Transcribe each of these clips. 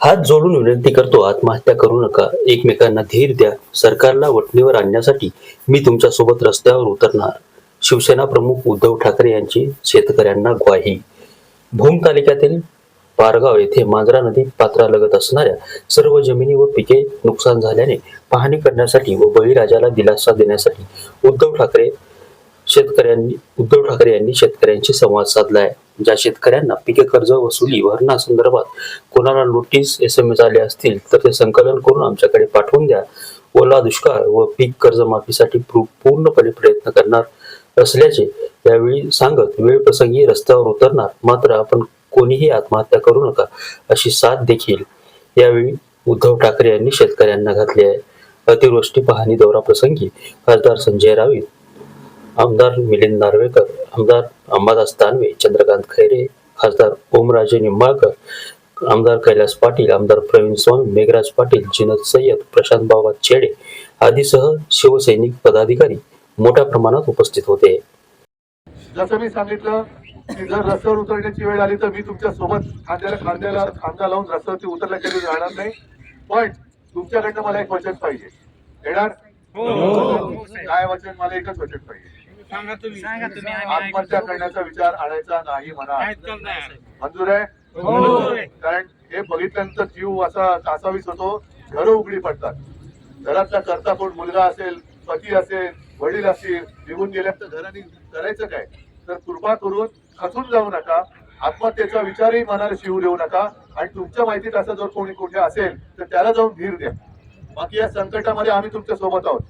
हात जोडून विनंती करतो आत्महत्या करू नका. एकमेकांना धीर द्या. सरकारला वटणीवर आणण्यासाठी मी तुमच्यासोबत रस्त्यावर उतरणार. शिवसेना प्रमुख उद्धव ठाकरे यांची शेतकऱ्यांना ग्वाही. भूम तालुक्यातील पारगाव येथे मांजरा नदी पात्रालगत असणाऱ्या सर्व जमिनी व पिके नुकसान झाल्याने पाहणी करण्यासाठी व बळीराजाला दिलासा देण्यासाठी उद्धव ठाकरे शेतकऱ्यांनी उद्धव ठाकरे यांनी शेतकऱ्यांशी संवाद साधला आहे. ज्या शेतकऱ्यांना पिके कर्ज वसुली भरणासंदर्भात कोणाला नोटीस एस एम एस आले असतील तर ते संकलन करून आमच्याकडे पाठवून द्या. ओला दुष्काळ व पीक कर्जमाफीसाठी पू- पूर्णपणे प्रयत्न करणार असल्याचे यावेळी सांगत वेळ प्रसंगी रस्त्यावर उतरणार मात्र आपण कोणीही आत्महत्या करू नका अशी साथ देखील यावेळी उद्धव ठाकरे यांनी शेतकऱ्यांना घातली आहे. अतिवृष्टी पाहणी दौरा प्रसंगी खासदार संजय रावीत आमदार मिलिंद नार्वेकर आमदार अंबादास दानवे चंद्रकांत खैरे खासदार ओमराजे निंबाळकर आमदार कैलास पाटील आमदार प्रवीण स्वामी मेघराज पाटील जिनत सय्यद प्रशांत बाबा चेडे आदीसह शिवसैनिक पदाधिकारी मोठ्या प्रमाणात उपस्थित होते. जसं मी सांगितलं की जर रस्त्यावर उतरण्याची वेळ आली तर मी तुमच्यासोबत खांद्याला खांद्याला खांदा लावून रस्त्यावरती उतरल्या केली जाणार नाही. पण तुमच्याकडनं मला एक वचन पाहिजे. येणार? काय वचन? मला एकच वचन पाहिजे. सांगा तुम्ही. सांगा तुम्ही आम्ही आत्महत्या करण्याचा विचार आणायचा नाही म्हणा. मंजूर आहे होय. कारण हे बघितल्यानंतर जीव असा कासावीस होतो घरं उघडी पडतात. घरातला करता कोण मुलगा असेल पती असेल वडील असतील निघून गेल्यानंतर घराने करायचं काय? तर कृपा करून खचून जाऊ नका. आत्महत्येचा विचारही मनाला शिवू देऊ नका. आणि तुमच्या माहितीत असं जर कोणी कुठे असेल तर त्याला जाऊन धीर द्या. बाकी या संकटामध्ये आम्ही तुमच्यासोबत आहोत.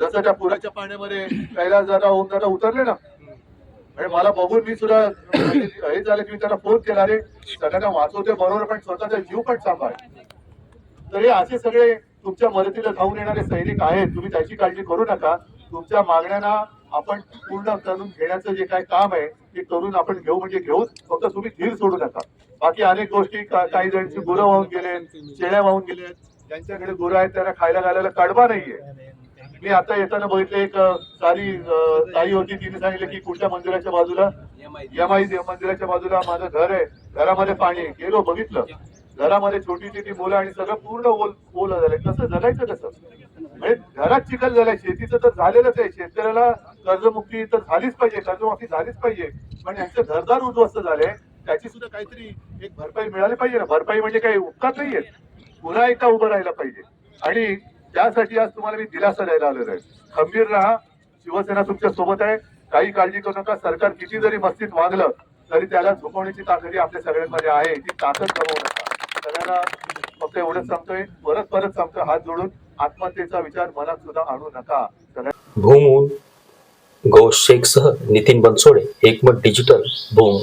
जसं त्या पुराच्या पाण्यामध्ये कैलास दादा ओम दादा उतरले ना. आणि मला बघून मी सुद्धा हे झालं की मी त्यांना फोन केला रे सगळ्यांना वाचवते बरोबर पण स्वतःचा जीव पण सांभाळ. तर हे असे सगळे तुमच्या मदतीला धावून येणारे सैनिक आहेत. तुम्ही त्याची काळजी करू नका. तुमच्या मागण्यांना आपण पूर्ण करून घेण्याचं जे काय काम आहे ते करून आपण घेऊ म्हणजे घेऊ फक्त तुम्ही धीर सोडू नका. बाकी अनेक गोष्टी काही जणांची गुरं वाहून गेले शेळ्या वाहून गेले ज्यांच्याकडे गुरं आहेत त्यांना खायला घालायला कडबा नाहीये. मी आता येताना बघितलं एक सारी ताई होती तिने सांगितलं की कुठल्या मंदिराच्या बाजूला? यमाई देव मंदिराच्या बाजूला माझं घर आहे. घरामध्ये पाणी आहे. गेलो बघितलं. घरामध्ये छोटी छोटी मुलं आणि सगळं पूर्ण ओल ओलं झालंय. कसं जगायचं कसं? म्हणजे घरात चिखल झालाय. शेतीचं तर झालेलंच आहे. शेतकऱ्याला कर्जमुक्ती तर झालीच पाहिजे. कर्जमाफी झालीच पाहिजे. पण यांचं घरदार उद्ध्वस्त झालंय. त्याची सुद्धा काहीतरी एक भरपाई मिळाली पाहिजे ना. भरपाई म्हणजे काही उपकार नाहीये. पुन्हा एकदा उभं राहायला पाहिजे. आणि त्यासाठी आज तुम्हाला मी दिलासा द्यायला आलेलो आहे. खंबीर राहा शिवसेना तुमच्यासोबत आहे. काही काळजी करू नका. सरकार किती जरी मस्तीत वागलं तरी त्याला झुकवण्याची ताकदी आपल्या सगळ्यांमध्ये आहे. ती ताकद गमावू नका. सगळ्यांना फक्त एवढंच सांगतोय. परत परत सांगतोय हात जोडून. आत्महत्येचा विचार मनात सुद्धा आणू नका. भूमून भूमून शेख सह Nitin Bansode Ekmat digital Bhoom.